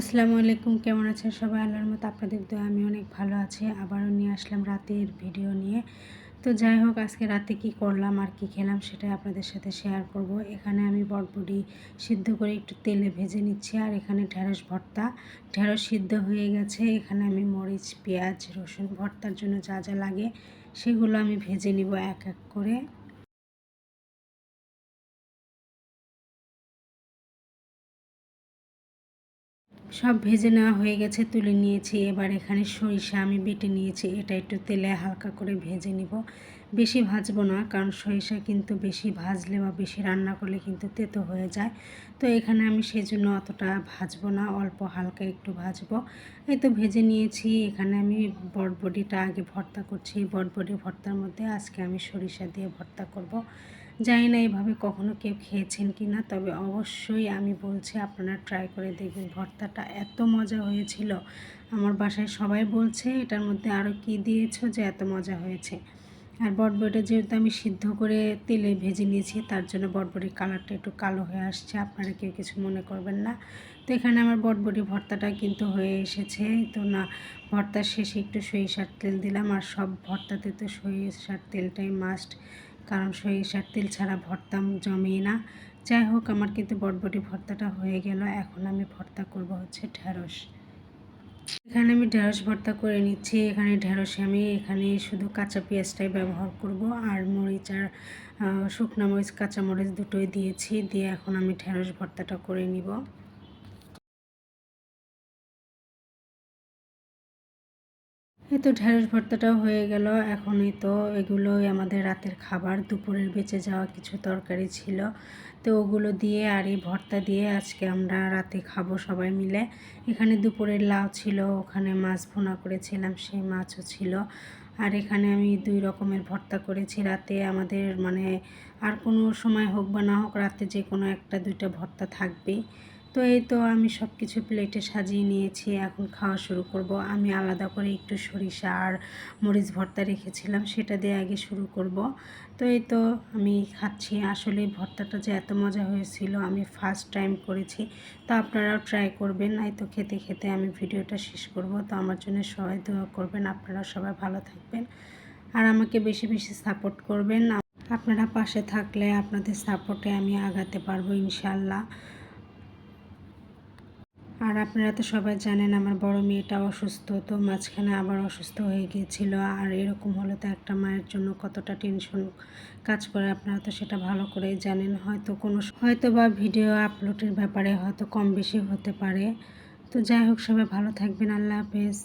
আসসালামু আলাইকুম, কেমন আছেন সবাই? আল্লাহর মতো আপনাদের দোয়া, আমি অনেক ভালো আছি। আবারও নিয়ে আসলাম রাতের ভিডিও নিয়ে। তো যাই হোক, আজকে রাতে কি করলাম আর কি খেলাম সেটাই আপনাদের সাথে শেয়ার করব। এখানে আমি বটবডি সিদ্ধ করে একটু তেলে ভেজে নিচ্ছি আর এখানে ঢেঁড়স ভর্তা। ঢেঁড়স সিদ্ধ হয়ে গেছে। এখানে আমি মরিচ, পেঁয়াজ, রসুন ভর্তার জন্য যা যা লাগে সেগুলো আমি ভেজে নিব এক এক করে। সব ভেজে নেওয়া হয়ে গেছে, তুলে নিয়েছি। এবার এখানে সরিষা আমি বেটে নিয়েছি, এটা একটু তেলে হালকা করে ভেজে নিব। বেশি ভাজবো না, কারণ সরিষা কিন্তু বেশি ভাজলে বা বেশি রান্না করলে কিন্তু তেতো হয়ে যায়। তো এখানে আমি সেই জন্য অতটা ভাজবো না, অল্প হালকা একটু ভাজবো। এই তো ভেজে নিয়েছি, এখানে আমি বটবডিটা আগে ভর্তা করছি। বটবডি ভর্তার মধ্যে আজকে আমি সরিষা দিয়ে ভর্তা করব। জানি না এভাবে কখনো কেউ খেয়েছেন কি না, তবে অবশ্যই আমি বলছি আপনারা ট্রাই করে দেখবেন ভর্তাটা এত মজা হয়েছিল। আমার বাসায় সবাই বলছে, এটার মধ্যে আরও কি দিয়েছ যে এত মজা হয়েছে? আর বটবটি যেহেতু আমি সিদ্ধ করে তেলে ভেজে নিয়েছি, তার জন্য বটবটির কালারটা একটু কালো হয়ে আসছে, আপনারা কেউ কিছু মনে করবেন না। তো এখানে আমার বটবটি ভর্তাটা কিন্তু হয়ে এসেছে। তো না, ভর্তার শেষে একটু সরিষার তেল দিলাম, আর সব ভর্তাতে তো সরিষার তেলটাই মাস্ট কারণ সরিষার তেল ছাড়া ভর্তা জমে না। যাই হোক, আমার কিন্তু বটবটি ভর্তাটা হয়ে গেল। এখন আমি ভর্তা করব হচ্ছে ঢ্যাঁড়স এখানে আমি ঢেঁড়স ভর্তা করে নিচ্ছি। এখানে ঢেঁড়সে আমি এখানে শুধু কাঁচা পেঁয়াজটাই ব্যবহার করব আর মরিচ আর শুকনো মরিচ, কাঁচা মরিচ দুটোই দিয়েছি। দিয়ে এখন আমি ঢেঁড়স ভর্তাটা করে নিব। এই তো ঢেঁড়স ভর্তাটাও হয়ে গেল। এখনই তো এগুলোই আমাদের রাতের খাবার। দুপুরের বেঁচে যাওয়া কিছু তরকারি ছিল। তো ওগুলো দিয়ে আর এই ভর্তা দিয়ে আজকে আমরা রাতে খাব সবাই মিলে। এখানে দুপুরের লাউ ছিল, ওখানে মাছ ভুনা করেছিলাম, সেই মাছও ছিল। আর এখানে আমি দুই রকমের ভর্তা করেছি রাতে। আমাদের মানে আর কোনো সময় হোক বা না হোক, রাতে যে কোনো একটা, দুইটা ভর্তা থাকবেই। তো এই তো আমি সব কিছু প্লেটে সাজিয়ে নিয়েছি, এখন খাওয়া শুরু করব। আমি আলাদা করে একটু সরিষা আর মরিচ ভর্তা রেখেছিলাম, সেটা দিয়ে আগে শুরু করব। তো এই তো আমি খাচ্ছি। আসলে ভর্তাটা যে এত মজা হয়েছিল, আমি ফার্স্ট টাইম করেছি। তো আপনারাও ট্রাই করবেন এই তো খেতে খেতে আমি ভিডিওটা শেষ করব। তো আমার জন্য সবাই দোয়া করবেন আপনারা সবাই ভালো থাকবেন। আর আমাকে বেশি বেশি সাপোর্ট করবেন। আপনারা পাশে থাকলে আপনাদের সাপোর্টে আমি আগাতে পারব ইনশাল্লাহ আর আপনারা তো সবাই জানেন আমার বড় মেয়েটা অসুস্থ, তো মাঝখানে আবার অসুস্থ হয়ে গিয়েছিল। আর এরকম হলে তো একটা মায়ের জন্য কতটা টেনশন কাজ করে আপনারা তো সেটা ভালো করেই জানেন। হয়তো কোনো হয়তো বা ভিডিও আপলোডের ব্যাপারে হয়তো কম বেশি হতে পারে। তো যাই হোক, সবাই ভালো থাকবেন। আল্লাহ হাফেজ।